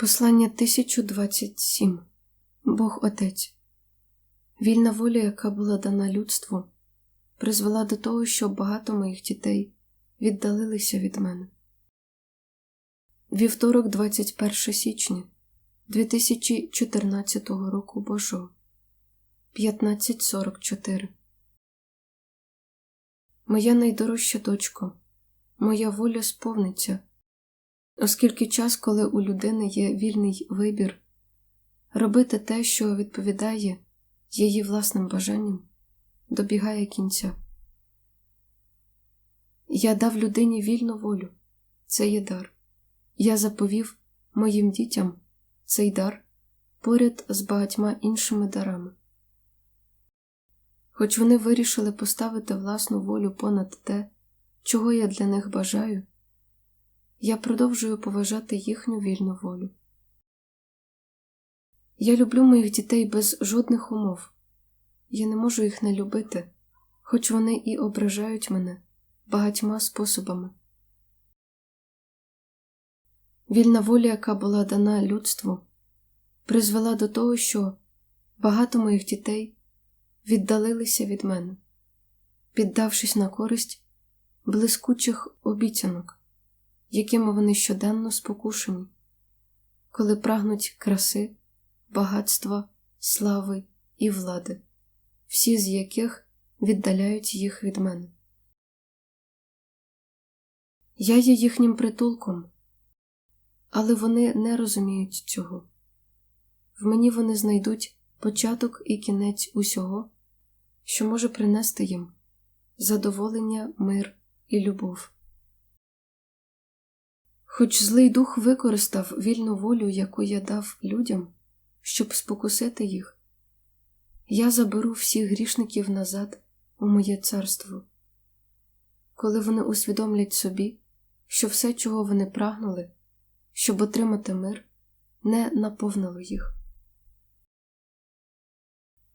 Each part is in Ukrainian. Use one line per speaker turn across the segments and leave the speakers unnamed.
Послання 1027 Бог Отець. Вільна воля, яка була дана людству, призвела до того, що багато моїх дітей віддалилися від мене. Вівторок, 21 січня 2014 року Божого 15.44 Моя найдорожча дочко, моя воля сповниться оскільки час, коли у людини є вільний вибір, робити те, що відповідає її власним бажанням, добігає кінця. Я дав людині вільну волю, це є дар. Я заповів моїм дітям цей дар поряд з багатьма іншими дарами. Хоч вони вирішили поставити власну волю понад те, чого я для них бажаю, я продовжую поважати їхню вільну волю. Я люблю моїх дітей без жодних умов. Я не можу їх не любити, хоч вони і ображають мене багатьма способами. Вільна воля, яка була дана людству, призвела до того, що багато моїх дітей віддалилися від мене, піддавшись на користь блискучих обіцянок якими вони щоденно спокушені, коли прагнуть краси, багатства, слави і влади, всі з яких віддаляють їх від мене. Я є їхнім притулком, але вони не розуміють цього. В мені вони знайдуть початок і кінець усього, що може принести їм задоволення, мир і любов. Хоч злий дух використав вільну волю, яку я дав людям, щоб спокусити їх, я заберу всіх грішників назад у моє царство, коли вони усвідомлять собі, що все, чого вони прагнули, щоб отримати мир, не наповнило їх.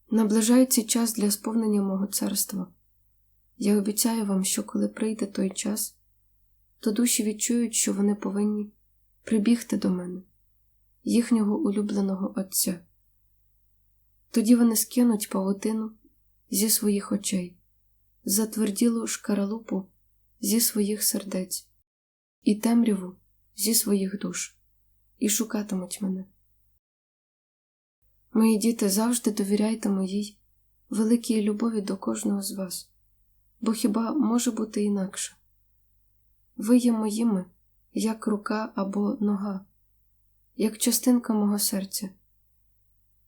Наближається час для сповнення мого царства. Я обіцяю вам, що коли прийде той час то душі відчують, що вони повинні прибігти до мене, їхнього улюбленого Отця. Тоді вони скинуть павутину зі своїх очей, затверділу шкаралупу зі своїх сердець, і темряву зі своїх душ, і шукатимуть мене. Мої діти завжди довіряйте моїй великій любові до кожного з вас, бо хіба може бути інакше? Ви є моїми, як рука або нога, як частинка мого серця.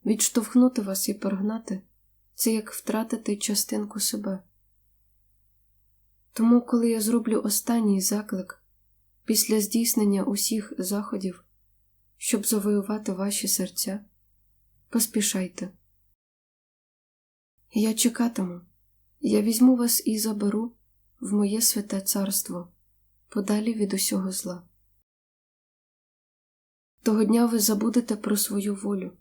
Відштовхнути вас і прогнати це як втратити частинку себе. Тому, коли я зроблю останній заклик після здійснення усіх заходів, щоб завоювати ваші серця, поспішайте. Я чекатиму, я візьму вас і заберу в моє святе царство подалі від усього зла. Того дня ви забудете про свою волю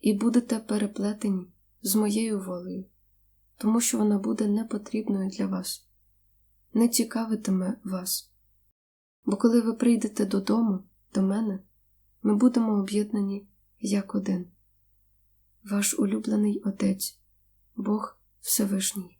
і будете переплетені з моєю волею, тому що вона буде непотрібною для вас, не цікавитиме вас. Бо коли ви прийдете додому, до мене, ми будемо об'єднані як один, ваш улюблений Отець, Бог Всевишній.